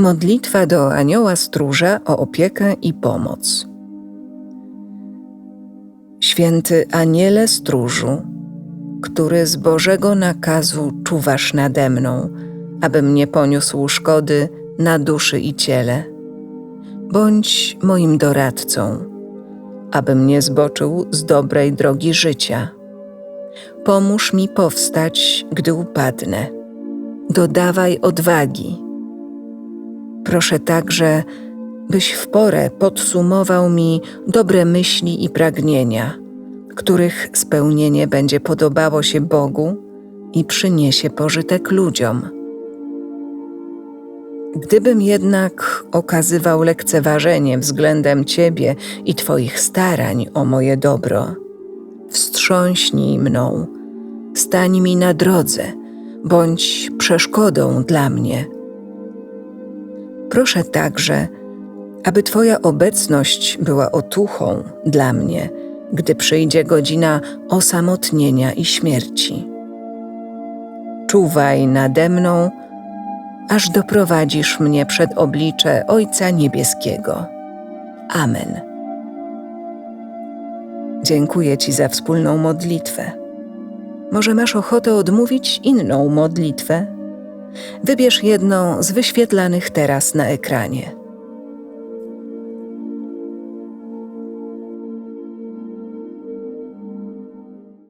Modlitwa do Anioła Stróża o opiekę i pomoc. Święty Aniele Stróżu, który z Bożego nakazu czuwasz nade mną, abym nie poniósł szkody na duszy i ciele, bądź moim doradcą, abym nie zboczył z dobrej drogi życia. Pomóż mi powstać, gdy upadnę. Dodawaj odwagi. Proszę także, byś w porę podsumował mi dobre myśli i pragnienia, których spełnienie będzie podobało się Bogu i przyniesie pożytek ludziom. Gdybym jednak okazywał lekceważenie względem Ciebie i Twoich starań o moje dobro, wstrząśnij mną, stań mi na drodze, bądź przeszkodą dla mnie. Proszę także, aby Twoja obecność była otuchą dla mnie, gdy przyjdzie godzina osamotnienia i śmierci. Czuwaj nade mną, aż doprowadzisz mnie przed oblicze Ojca Niebieskiego. Amen. Dziękuję Ci za wspólną modlitwę. Może masz ochotę odmówić inną modlitwę? Wybierz jedną z wyświetlanych teraz na ekranie.